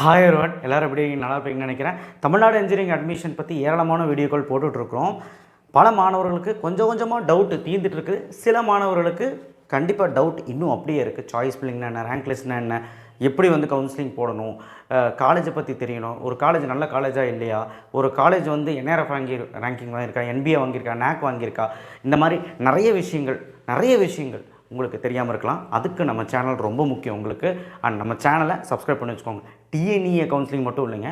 Hi ஒருவன் எல்லோரும் எப்படி நல்லா இருப்பீங்கன்னு நினைக்கிறேன். தமிழ்நாடு இன்ஜினியரிங் அட்மிஷன் பற்றி ஏராளமான வீடியோக்கள் போட்டுட்ருக்குறோம். பல மாணவர்களுக்கு கொஞ்சம் கொஞ்சமாக டவுட்டு தீர்ந்துட்டு இருக்குது சில மாணவர்களுக்கு கண்டிப்பாக டவுட் இன்னும் அப்படியே இருக்குது சாய்ஸ் பில்லிங்னா என்ன? ரேங்க் லிஸ்ட்னா என்ன? எப்படி வந்து கவுன்சிலிங் போடணும்? காலேஜை பற்றி தெரியணும். ஒரு காலேஜ் நல்ல காலேஜாக இல்லையா? ஒரு காலேஜ் வந்து என்ஆர்எஃப் வாங்கி ரேங்கிங் வாங்கியிருக்கா? என்பிஏ வாங்கியிருக்கா? நேக் வாங்கியிருக்கா? இந்த மாதிரி நிறைய விஷயங்கள் நிறைய விஷயங்கள் உங்களுக்கு தெரியாமல் இருக்கலாம். அதுக்கு நம்ம சேனல் ரொம்ப முக்கியம் உங்களுக்கு. அண்ட் நம்ம சேனலை சப்ஸ்கிரைப் பண்ணி வச்சுக்கோங்க. டிஎன்இஏ கவுன்சிலிங் மட்டும் இல்லைங்க.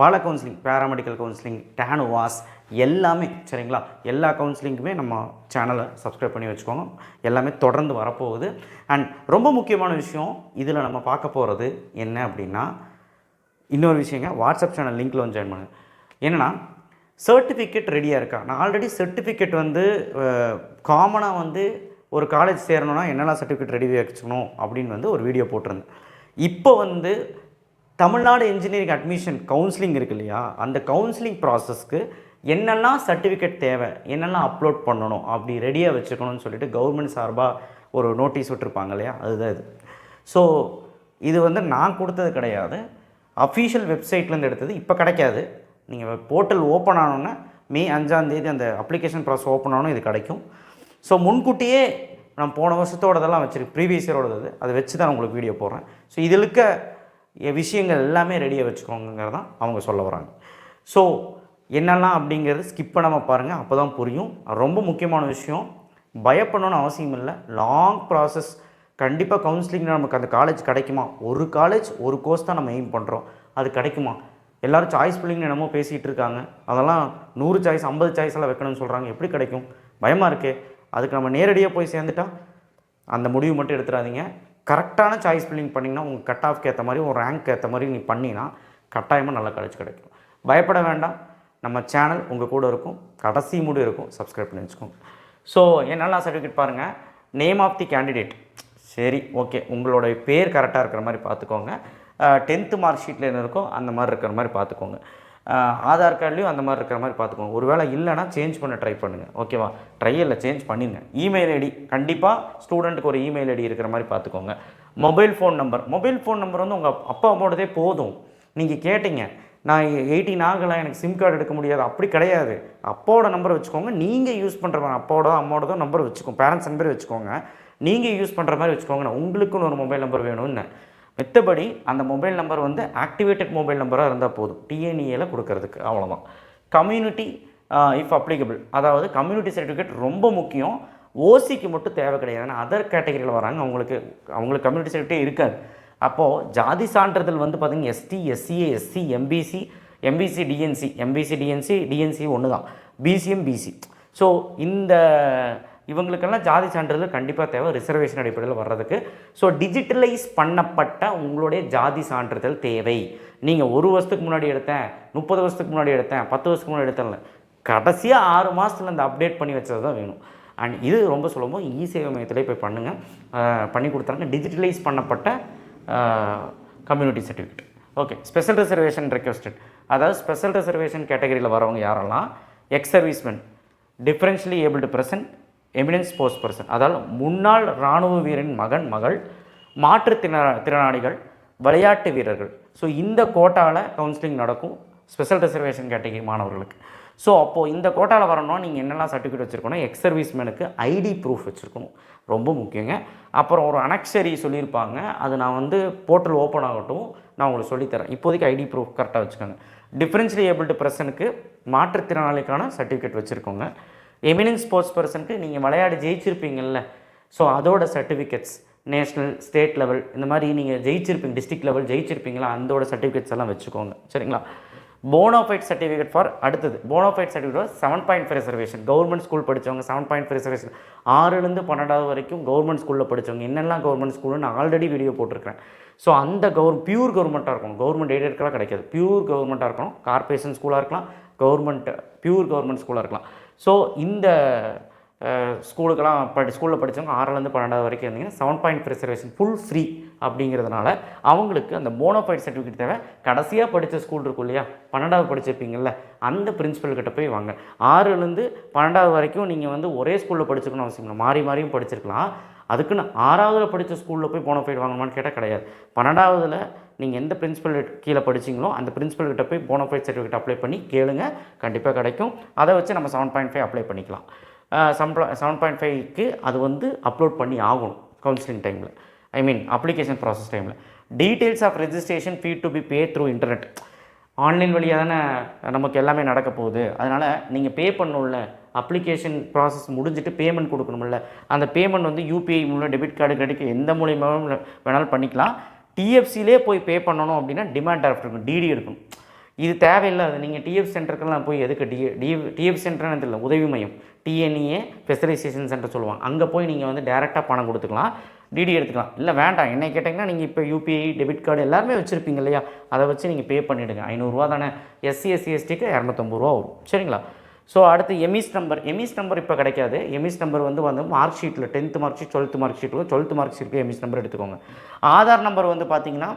பல கவுன்சிலிங் பேராமெடிக்கல் கவுன்சிலிங் டேனுவாஸ் எல்லாமே சரிங்களா? எல்லா கவுன்சிலிங்குமே நம்ம சேனலை சப்ஸ்கிரைப் பண்ணி வச்சுக்கோங்க. எல்லாமே தொடர்ந்து வரப்போகுது. அண்ட் ரொம்ப முக்கியமான விஷயம் இதில் நம்ம பார்க்க போகிறது என்ன அப்படின்னா இன்னொரு விஷயங்க வாட்ஸ்அப் சேனல் லிங்க்கில் வந்து ஜாயின் பண்ணுங்கள் என்னென்னா சர்டிஃபிகேட் ரெடியாக இருக்கா? நான் ஆல்ரெடி சர்டிஃபிகேட் வந்து காமனாக வந்து ஒரு காலேஜ் சேரணும்னா என்னெல்லாம் சர்டிஃபிகேட் ரெடி வச்சுக்கணும் அப்படின்னு வந்து ஒரு வீடியோ போட்டிருந்தேன். இப்போ வந்து தமிழ்நாடு இன்ஜினியரிங் அட்மிஷன் கவுன்சிலிங் இருக்கு இல்லையா? அந்த கவுன்சிலிங் ப்ராசஸ்க்கு என்னெல்லாம் சர்டிஃபிகேட் தேவை? என்னெல்லாம் அப்லோட் பண்ணணும்? அப்படி ரெடியாக வச்சுக்கணும்னு சொல்லிட்டு கவர்மெண்ட் சார்பாக ஒரு நோட்டீஸ் விட்டுருப்பாங்க இல்லையா? அதுதான் இது. ஸோ இது வந்து நான் கொடுத்தது கிடையாது. அஃபீஷியல் வெப்சைட்லேருந்து எடுத்தது. இப்போ கிடைக்காது. நீங்கள் போர்ட்டல் ஓப்பன் ஆனோன்னே மே அஞ்சாந்தேதி அந்த அப்ளிகேஷன் ப்ராசஸ் ஓப்பன் ஆனோம் இது கிடைக்கும். ஸோ முன்கூட்டியே நான் போன வருஷத்தோடதெல்லாம் வச்சுருக்கு ப்ரீவியஸ் இயரோடது அதை. வச்சு தான் உங்களுக்கு வீடியோ போடுறேன். ஸோ இதில் இருக்க விஷயங்கள் எல்லாமே ரெடியாக வச்சுக்கோங்கிறது தான் அவங்க சொல்ல வராங்க. ஸோ என்னெல்லாம் அப்படிங்கிறது ஸ்கிப் பண்ணாமல் பாருங்கள் அப்போ தான் புரியும். ரொம்ப முக்கியமான விஷயம் பயப்படணும்னு அவசியம் இல்லை. லாங் ப்ராசஸ் கண்டிப்பாக கவுன்சிலிங்கில் நமக்கு அந்த காலேஜ் கிடைக்குமா? ஒரு காலேஜ் ஒரு கோர்ஸ் தான் நம்ம எய்ம் பண்ணுறோம் அது கிடைக்குமா? எல்லோரும் சாய்ஸ் பிள்ளைங்க என்னமோ பேசிகிட்டு இருக்காங்க. அதெல்லாம் நூறு சாய்ஸ் ஐம்பது சாய்ஸ் எல்லாம் வைக்கணும்னு சொல்கிறாங்க எப்படி கிடைக்கும்? பயமாக இருக்கே. அதுக்கு நம்ம நேரடியாக போய் சேர்ந்துட்டா அந்த முடிவு மட்டும் எடுத்துடாதீங்க. கரெக்டான சாய்ஸ் பில்லிங் பண்ணிங்கன்னா உங்கள் கட் ஆஃப்க்கு ஏற்ற மாதிரி ஒரு ரேங்க் ஏற்ற மாதிரி நீ பண்ணினா கட்டாயமாக நல்ல கழிச்சு கிடைக்கும். பயப்பட வேண்டாம். நம்ம சேனல் உங்கள் கூட இருக்கும். கடைசி மூடி இருக்கும். சப்ஸ்கிரைப் பண்ணி வச்சுக்கோங்க. ஸோ என்னெல்லாம் சர்டிஃபிகேட் பாருங்கள் நேம் ஆஃப் தி கேண்டிடேட் சரி ஓகே உங்களோட பேர் கரெக்டாக இருக்கிற மாதிரி பார்த்துக்கோங்க. டென்த்து மார்க் ஷீட்டில் என்ன இருக்கோ அந்த மாதிரி இருக்கிற மாதிரி பார்த்துக்கோங்க. ஆதார் கார்டுலேயும் அந்த மாதிரி இருக்கிற மாதிரி பார்த்துக்கோங்க. ஒருவேளை இல்லைனா சேஞ்ச் பண்ண ட்ரை பண்ணுங்கள் ஓகேவா ட்ரையலில் சேஞ்ச் பண்ணிடுங்க இமெயில் ஐடி கண்டிப்பாக ஸ்டூடெண்ட்டுக்கு ஒரு இமெயில் ஐடி இருக்கிற மாதிரி பார்த்துக்கோங்க. Mobile phone number mobile phone number வந்து உங்கள் அப்பா அம்மாவோடதே போதும். நீங்கள் கேட்டீங்க. நான் எயிட்டீன் ஆகலை எனக்கு சிம் கார்டு எடுக்க முடியாது. அப்படி கிடையாது. அப்பாவோட நம்பர் வச்சுக்கோங்க. நீங்கள் யூஸ் பண்ணுற மாதிரி அப்பாவோட அம்மாவோட நம்பர் வச்சுக்கோங்க பேரண்ட்ஸ் நம்பர் வச்சுக்கோங்க. நீங்கள் யூஸ் பண்ணுற மாதிரி வச்சுக்கோங்க. உங்களுக்குன்னு ஒரு மொபைல் நம்பர் வேணும்னு. மித்தபடி அந்த மொபைல் நம்பர் வந்து ஆக்டிவேட்டட் மொபைல் நம்பராக இருந்தால் போதும். டிஎன்இஏல கொடுக்கறதுக்கு அவ்வளோதான் கம்யூனிட்டி இஃப் அப்ளிகபிள் அதாவது கம்யூனிட்டி சர்டிஃபிகேட் ரொம்ப முக்கியம். ஓசிக்கு மட்டும் தேவை கிடையாது. ஏன்னா அதர் கேட்டகரியில் வராங்க. அவங்களுக்கு அவங்களுக்கு கம்யூனிட்டி சர்டிஃபிகேட் இருக்காது. அப்போது ஜாதி சான்றிதழ் வந்து பார்த்தீங்கன்னா ST SCA SC MBC MBC DNC MBC DNC DNC ஒன்று தான் பிசிஎம் பிசி ஸோ இந்த இவங்களுக்கெல்லாம் ஜாதி சான்றிதழ் கண்டிப்பாக தேவை ரிசர்வேஷன் அடிப்படையில் வர்றதுக்கு. ஸோ டிஜிட்டலைஸ் பண்ணப்பட்ட உங்களுடைய ஜாதி சான்றிதழ் தேவை. நீங்கள் ஒரு வருஷத்துக்கு முன்னாடி எடுத்தேன் முப்பது வருஷத்துக்கு முன்னாடி எடுத்தேன் பத்து வருஷத்துக்கு முன்னாடி எடுத்தேன் கடைசியாக ஆறு மாதத்தில் அந்த அப்டேட் பண்ணி வச்சது தான் வேணும். அண்ட் இது ரொம்ப சுலபம். இ சேவை மையத்திலே போய் பண்ணுங்கள் பண்ணி கொடுத்தாங்க டிஜிட்டலைஸ் பண்ணப்பட்ட community certificate okay special reservation requested அதாவது ஸ்பெஷல் ரிசர்வேஷன் கேட்டகரியில் வரவங்க யாரெல்லாம்? Ex servicemen differentially able to person eminence post person அதாவது முன்னாள் இராணுவ வீரரின் மகன் மகள் மாற்றுத்திறனா திறனாளிகள் விளையாட்டு வீரர்கள். ஸோ இந்த கோட்டாவில் கவுன்சிலிங் நடக்கும். ஸ்பெஷல் ரிசர்வேஷன் கேட்டகரி மாணவர்களுக்கு. ஸோ அப்போது இந்த கோட்டாவில் வரணும்னா நீங்கள் என்னெல்லாம் சர்டிஃபிகேட் வச்சுருக்கணும்? எக்ஸ் சர்வீஸ்மேனுக்கு ஐடி ப்ரூஃப் வச்சுருக்கணும். ரொம்ப முக்கியங்க. அப்புறம் ஒரு அனக்ஷரி சொல்லியிருப்பாங்க. அது நான் வந்து போர்ட்டல் ஓப்பன் ஆகட்டும் நான் உங்களுக்கு சொல்லித்தரேன். இப்போதைக்கு ஐடி ப்ரூஃப் கரெக்டாக வச்சுக்கோங்க. டிஃபரன்ஷியலி பர்சனுக்கு மாற்றுத்திறனாளிக்கான சர்டிஃபிகேட் வச்சுருக்கோங்க. எமினன்ஸ் ஸ்போர்ட்ஸ் பர்சனுக்கு நீங்கள் விளையாடி ஜெயிச்சிருப்பீங்கல்ல. ஸோ அதோட சர்டிஃபிகேட்ஸ் நேஷ்னல் ஸ்டேட் லெவல் இந்த மாதிரி நீங்கள் ஜெயிச்சிருப்பீங்க டிஸ்ட்ரிக்ட் லெவல் ஜெயிச்சிருப்பீங்களா அந்தோட சர்டிஃபிகேட்ஸ் எல்லாம் வச்சுக்கோங்க. சரிங்களா? போனோஃபைட் சர்டிஃபிகேட் ஃபார் அடுத்தது. Bonafide certificate seven point five reservation government school படித்தவங்க செவன் பாயிண்ட் ஃபைவ் ரிசர்வேஷன் ஆறுலேருந்து பன்னெண்டாவது வரைக்கும் கவர்மெண்ட் ஸ்கூலில் படித்தவங்க என்னெல்லாம் கவர்மெண்ட் ஸ்கூல்னு நான் ஆல்ரெடி வீடியோ போட்டிருக்கிறேன். ஸோ அந்த கவர் பியூர் கவர்மெண்ட்டாக இருக்கணும். கவர்மெண்ட் எய்டெட்கெல்லாம் கிடைக்காது. பியூர் கவர்மெண்ட்டாக இருக்கணும். கார்பரேஷன் ஸ்கூலாக இருக்கலாம். கவர்மெண்ட் பியூர் கவர்மெண்ட் ஸ்கூலாக இருக்கலாம். ஸோ இந்த ஸ்கூலுக்கெல்லாம் படி ஸ்கூலில் படித்தவங்க ஆறுலேருந்து பன்னெண்டாவது வரைக்கும் இருந்தீங்கன்னா seven point reservation full free அப்படிங்கிறதுனால அவங்களுக்கு அந்த போனோஃபைட் சர்டிஃபிகேட் தேவை. கடைசியாக படித்த ஸ்கூல் இருக்கும் இல்லையா? பன்னெண்டாவது படிச்சிருப்பீங்கள்ல அந்த பிரின்ஸிபல்கிட்ட போய் வாங்க. ஆறுலேருந்து பன்னெண்டாவது வரைக்கும் நீங்கள் வந்து ஒரே ஸ்கூலில் படிச்சுக்கணும் அவசியம் இல்லை. மாறி மாறியும் படிச்சிருக்கலாம். அதுக்குன்னு ஆறாவதில் படித்த ஸ்கூலில் போய் போனோஃபைட் வாங்கணுமான்னு கேட்டால் கிடையாது. பன்னெண்டாவதில் நீங்கள் எந்த பிரின்சிபல் கீழே படிச்சீங்களோ அந்த பிரின்சிபல் கிட்ட போய் போனோஃபைட் சர்டிஃபிகேட் அப்ளை பண்ணி கேளுங்க. கண்டிப்பாக கிடைக்கும். அதை வச்சு நம்ம செவன் பாயிண்ட் ஃபைவ் அப்ளை பண்ணிக்கலாம். செவன் பாயிண்ட் ஃபைவ்க்கு அது வந்து அப்லோட் பண்ணி ஆகணும் கவுன்சிலிங் டைமில் ஐ மீன் அப்ளிகேஷன் ப்ராசஸ் டைமில் details of registration fee to be pay through internet online வழியாக தானே நமக்கு எல்லாமே நடக்க போகுது. அதனால் நீங்கள் பே பண்ணணும்ல. அப்ளிகேஷன் ப்ராசஸ் முடிஞ்சுட்டு பேமெண்ட் கொடுக்கணும்ல. அந்த பேமெண்ட் வந்து யூபிஐ மூலம் டெபிட் கார்டு கிரெடிட் எந்த மூலியமாகவும் வேணாலும் பண்ணிக்கலாம். டிஎஃப்சிலே போய் பே பண்ணணும் அப்படின்னா டிமாண்ட் டிராஃப்ட் இருக்கும் டிடி எடுக்கணும். இது தேவையில்லாது நீங்கள் டிஎஃப் சென்டருக்கெல்லாம் போய் எதுக்கு டி டி டிஎஃப் சென்டர்னு தெரியல உதவி மையம். டிஎன்இஏ ஸ்பெஷலைசேஷன் சென்டர் சொல்லுவாங்க. அங்கே போய் நீங்கள் வந்து டேரெக்டாக பணம் கொடுத்துக்கலாம் டிடி எடுத்துக்கலாம். இல்லை வேண்டாம் என்ன கேட்டிங்கன்னா நீங்கள் இப்போ யூபிஐ டெபிட் கார்டு எல்லாருமே வச்சுருப்பீங்க இல்லையா? அதை வச்சு நீங்கள் பே பண்ணிவிடுங்க ஐநூறுரூவா தானே? எஸ்சி எஸ்சி எஸ்டிக்கு இரநூத்தம்பது ரூபா வரும். சரிங்களா? ஸோ அடுத்து எமிஸ் நம்பர் எமிஸ் நம்பர் இப்போ கிடைக்காது. எமிஸ் நம்பர் வந்து வந்து மார்க் ஷீட்டில் tenth mark sheet twelfth mark sheet twelfth mark ஷீட்டுக்கு EMIS number எடுத்துக்கோங்க. ஆதார் நம்பர் வந்து பார்த்தீங்கன்னா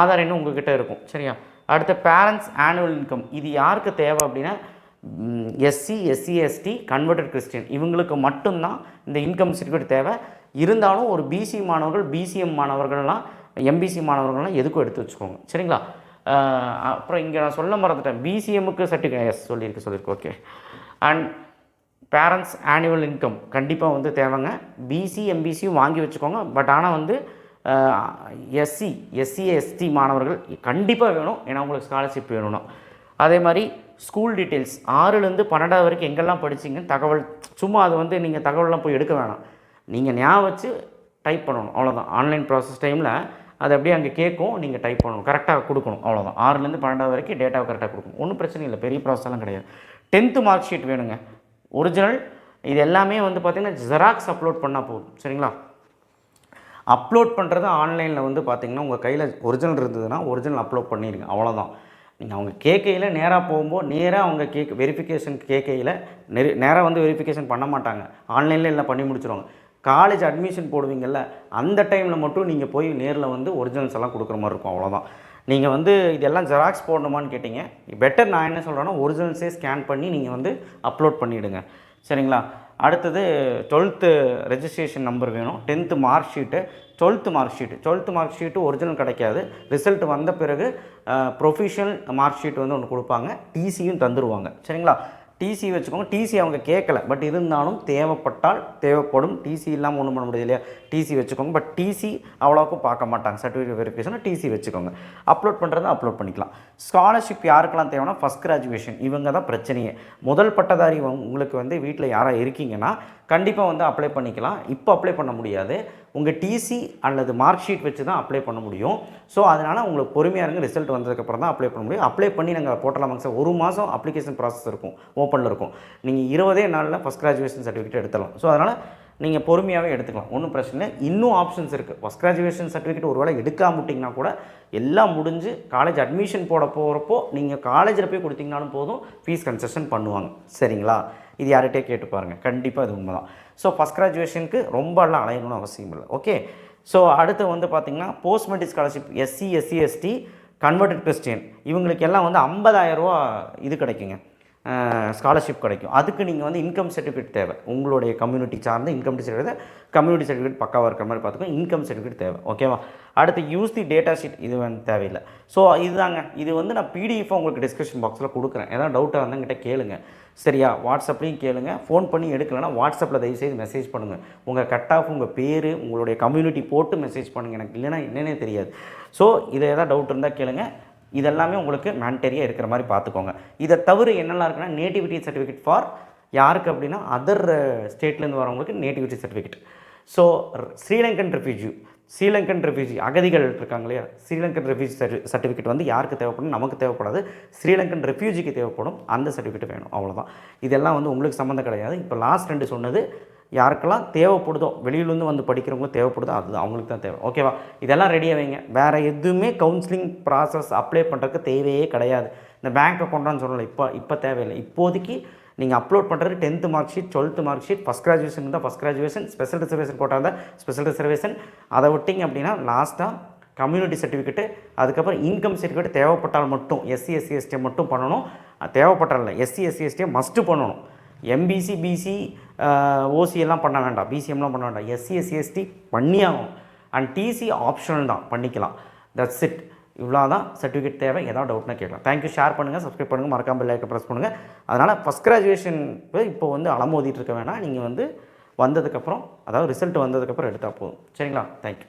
ஆதார் இன்னும் உங்ககிட்ட இருக்கும். சரியா? அடுத்து பேரண்ட்ஸ் ஆனுவல் இன்கம் இது யாருக்கு தேவை அப்படின்னா SC SC ST converted Christian இவங்களுக்கு மட்டும்தான் இந்த இன்கம் சர்டிஃபிகேட் தேவை. இருந்தாலும் ஒரு பிசி மாணவர்கள் பிசிஎம் மாணவர்கள்லாம் எம்பிசி மாணவர்கள்லாம் எதுக்கும் எடுத்து வச்சுக்கோங்க. சரிங்களா? அப்புறம் இங்கே நான் சொல்ல மறந்துட்டேன். பிசிஎம்முக்கு சர்டிஃபிகேட் எஸ் சொல்லியிருக்கு சொல்லியிருக்கு. Okay and parents annual income கண்டிப்பாக வந்து தேவைங்க. பிசி எம்பிசியும் வாங்கி வச்சுக்கோங்க. பட் ஆனால் வந்து எஸ்சி எஸ்சி எஸ்டி மாணவர்கள் கண்டிப்பாக வேணும். ஏன்னா உங்களுக்கு ஸ்காலர்ஷிப் வேணும்னா. அதே மாதிரி ஸ்கூல் டீட்டெயில்ஸ் ஆறுலேருந்து பன்னெண்டாவது வரைக்கும் எங்கெல்லாம் படிச்சிங்கன்னு தகவல் சும்மா அது வந்து நீங்கள் தகவல்லாம் போய் எடுக்க வேணாம். நீங்கள் ஞாபகம் வச்சு டைப் பண்ணணும். அவ்வளோதான் ஆன்லைன் ப்ராசஸ் டைமில் அது அப்படியே அங்கே கேட்கும். நீங்கள் டைப் பண்ணணும். கரெக்டாக கொடுக்கணும். அவ்வளோதான் ஆறுலேருந்து பன்னெண்டாவது வரைக்கும் டேட்டாவை கரெக்டாக கொடுக்கணும். ஒன்றும் பிரச்சனை இல்லை. பெரிய ப்ராசஸ்லாம் கிடையாது. டென்த்து மார்க் ஷீட் வேணுங்க. ஒரிஜினல். இது எல்லாமே வந்து பார்த்திங்கன்னா ஜெராக்ஸ் அப்லோட் பண்ணால் போதும். சரிங்களா? அப்லோட் பண்ணுறது ஆன்லைனில் வந்து பார்த்திங்கன்னா உங்கள் கையில் ஒரிஜினல் இருந்ததுன்னா ஒரிஜினல் அப்லோட் பண்ணிடுங்க அவ்வளோதான் நீங்கள் அவங்க கேட்கையில் நேராக போகும்போது நேராக அவங்க கேக் வெரிஃபிகேஷன் கேட்கையில் நெரு நேராக வந்து வெரிஃபிகேஷன் பண்ண மாட்டாங்க. ஆன்லைனில் எல்லாம் பண்ணி முடிச்சிருவாங்க. காலேஜ் அட்மிஷன் போடுவீங்கள்ல அந்த டைமில் மட்டும் நீங்கள் போய் நேரில் வந்து ஒரிஜினல்ஸ் எல்லாம் கொடுக்குற மாதிரி இருக்கும். அவ்வளோதான் நீங்கள் வந்து இதெல்லாம் ஜெராக்ஸ் போடணுமான்னு கேட்டிங்க. பெட்டர் நான் என்ன சொல்கிறேன்னா ஒரிஜினல்ஸே ஸ்கேன் பண்ணி நீங்கள் வந்து அப்லோட் பண்ணிவிடுங்க சரிங்களா? அடுத்தது டுவெல்த்து ரெஜிஸ்ட்ரேஷன் நம்பர் வேணும். Tenth mark sheet twelfth mark sheet twelfth mark sheet original கிடைக்காது. ரிசல்ட் வந்த பிறகு ப்ரொஃபஷனல் மார்க் ஷீட் வந்து ஒன்று கொடுப்பாங்க. டிசியும் தந்துடுவாங்க சரிங்களா? டிசி வச்சுக்கோங்க. டிசி அவங்க கேட்கல பட் இருந்தாலும் தேவைப்பட்டால் தேவைப்படும். டிசி இல்லாமல் ஒன்றும் பண்ண முடியாது இல்லையா டிசி வச்சுக்கோங்க. பட் டிசி அவ்வளோக்கும் பார்க்க மாட்டாங்க. சர்டிஃபிகேட் வெரிஃபிகேஷன் டிசி வச்சுக்கோங்க. அப்லோட் பண்ணுறது அப்லோட் பண்ணிக்கலாம். ஸ்காலர்ஷிப் யாருக்கெல்லாம் தேவைன்னா ஃபஸ்ட் கிராஜுவேஷன் இவங்க தான் பிரச்சனையே. முதல் பட்டதாரி உங்களுக்கு வந்து வீட்டில் யாராக இருக்கீங்கன்னா கண்டிப்பாக வந்து அப்ளை பண்ணிக்கலாம். இப்போ அப்ளை பண்ண முடியாது. உங்கள் டிசி அல்லது மார்க் ஷீட் வச்சு தான் அப்ளை பண்ண முடியும். ஸோ அதனால் உங்களுக்கு பொறுமையாக இருங்க. ரிசல்ட் வந்ததுக்கப்புறம் தான் அப்ளை பண்ண முடியும். அப்ளை பண்ணி நாங்கள் போட்டலாமாங்க சார் ஒரு மாதம் அப்ளிகேஷன் ப்ராசஸ் இருக்கும். ஓப்பனில் இருக்கும். நீங்கள் இருபதே நாளில் ஃபஸ்ட் கிராஜுவேஷன் சர்டிஃபிகேட் எடுத்துடலாம். ஸோ அதனால் நீங்கள் பொறுமையாகவே எடுத்துக்கலாம். ஒன்றும் பிரச்சனை இல்லை. இன்னும் ஆப்ஷன்ஸ் இருக்குது ஃபஸ்ட் கிராஜுவேஷன் சர்டிஃபிகேட் ஒரு வேளை எடுக்காம விட்டிங்கன்னா கூட எல்லாம் முடிஞ்சு காலேஜ் அட்மிஷன் போட போகிறப்போ நீங்கள் காலேஜில் போய் கொடுத்தீங்கனாலும் போதும். ஃபீஸ் கன்செஷன் பண்ணுவாங்க. சரிங்களா? இது யார்கிட்டே கேட்டு பாருங்கள் கண்டிப்பாக இது உண்மைதான். ஸோ ஃபஸ்ட் கிராஜுவேஷனுக்கு ரொம்பலாம் அலையணும்னு அவசியம் இல்லை. ஓகே ஸோ அடுத்து வந்து பார்த்தீங்கன்னா post matric scholarship SC SC ST converted Christian இவங்களுக்கு எல்லாம் வந்து ஐம்பதாயிரரூவா இது கிடைக்குங்க. ஸ்காலர்ஷிப் கிடைக்கும். அதுக்கு நீங்கள் வந்து இன்கம் சர்டிஃபிகேட் தேவை. உங்களுடைய கம்யூனிட்டி சார்ந்த இன்கம் சர்டிஃபிகேட் கம்யூனிட்டி சர்டிஃபிகேட் பக்காவாக இருக்கிற மாதிரி பார்த்துக்கோங்க இன்கம் சர்டிஃபிகேட் தேவை. ஓகேவா அடுத்து யூஸ் தி டேட்டா ஷீட் இது வந்து தேவையில்லை. ஸோ இதுதாங்க. இது வந்து நான் பிடிஎஃப் உங்களுக்கு டிஸ்கிரிப்ஷன் பாக்ஸில் கொடுக்குறேன். ஏதாவது டவுட்டாக இருந்தால் கிட்ட கேளுங்க. சரியா? வாட்ஸ்அப்லேயும் கேளுங்க. ஃபோன் பண்ணி எடுக்கலைன்னா வாட்ஸ்அப்பில் தயவுசெய்து மெசேஜ் பண்ணுங்கள் உங்கள் கட் ஆஃப் உங்கள் பேர் உங்களுடைய கம்யூனிட்டி போட்டு மெசேஜ் பண்ணுங்கள் எனக்கு இல்லைன்னா என்னன்னே தெரியாது. ஸோ இதை ஏதாவது டவுட் இருந்தால் கேளுங்கள் இதெல்லாமே உங்களுக்கு மேண்டரியாக இருக்கிற மாதிரி பார்த்துக்கோங்க. இதை தவிர என்னெல்லாம் இருக்குன்னா நேட்டிவிட்டி சர்டிஃபிகேட் ஃபார் யாருக்கு அப்படின்னா அதர் ஸ்டேட்லேருந்து uh, வரவங்களுக்கு nativity certificate so Sri Lankan refugee Sri Lankan refugee அகதிகள் இருக்காங்க இல்லையா? ஸ்ரீலங்கன் ரெஃப்யூஜி சர்டிஃபிகேட் வந்து யாருக்கு தேவைப்படும்? நமக்கு தேவைப்படாது. ஸ்ரீலங்கன் ரெஃப்யூஜிக்கு தேவைப்படும். அந்த சர்டிஃபிகேட் வேணும். அவ்வளோதான் இதெல்லாம் வந்து உங்களுக்கு சம்மந்தம் கிடையாது. இப்போ லாஸ்ட் ரெண்டு சொன்னது யாருக்கெல்லாம் தேவைப்படுதோ வெளியிலேருந்து வந்து படிக்கிறவங்களும் தேவைப்படுதோ அது அவங்களுக்கு தான் தேவை. ஓகேவா இதெல்லாம் ரெடியாக வைங்க. வேறு எதுவுமே கவுன்சிலிங் ப்ராசஸ் அப்ளை பண்ணுறதுக்கு தேவையே கிடையாது. இந்த பேங்க் அக்கௌண்ட்டான்னு சொல்லலை இப்போ இப்போ தேவையில்லை. இப்போதைக்கு நீங்கள் அப்லோட் பண்ணுறது tenth mark sheet twelfth mark sheet first graduation இருந்தால் ஃபஸ்ட் கிராஜுவேஷன் ஸ்பெஷல் ரிசர்வேஷன் போட்டால் இருந்தால் ஸ்பெஷல் ரிசர்வேஷன் அதை விட்டிங்க அப்படின்னா லாஸ்ட்டாக கம்யூனிட்டி சர்டிஃபிகேட்டு அதுக்கப்புறம் இன்கம் சர்டிஃபிகேட் தேவைப்பட்டால் மட்டும் எஸ்சி எஸ்சி எஸ்டி மட்டும் பண்ணணும். தேவைப்பட்டால் இல்லை எஸ்சி எஸ்சி எஸ்டியை மஸ்ட்டு பண்ணணும். எம்பிசி பிசி ஓசி எல்லாம் பண்ண வேண்டாம். பிசிஎம்லாம் பண்ண வேண்டாம். எஸ்சி எஸ்சி எஸ்டி பண்ணியாகும் அண்ட் டிசி ஆப்ஷனல் தான். பண்ணிக்கலாம். தட்ஸ் இட் இவ்வளோ தான் சர்டிஃபிகேட் தேவை. ஏதாவது டவுட்னா கேட்கலாம். தேங்க்யூ ஷேர் பண்ணுங்கள் சப்ஸ்கிரைப் பண்ணுங்கள் மறக்காம லைக்கை ப்ரெஸ் பண்ணுங்கள் அதனால் ஃபஸ்ட் கிராஜுவேஷன் இப்போ வந்து அலமோதிட்டு இருக்க வேணாம். நீங்கள் வந்து வந்ததுக்கப்புறம் அதாவது ரிசல்ட் வந்ததுக்கப்புறம் எடுத்தால் போதும். சரிங்களா? தேங்க்யூ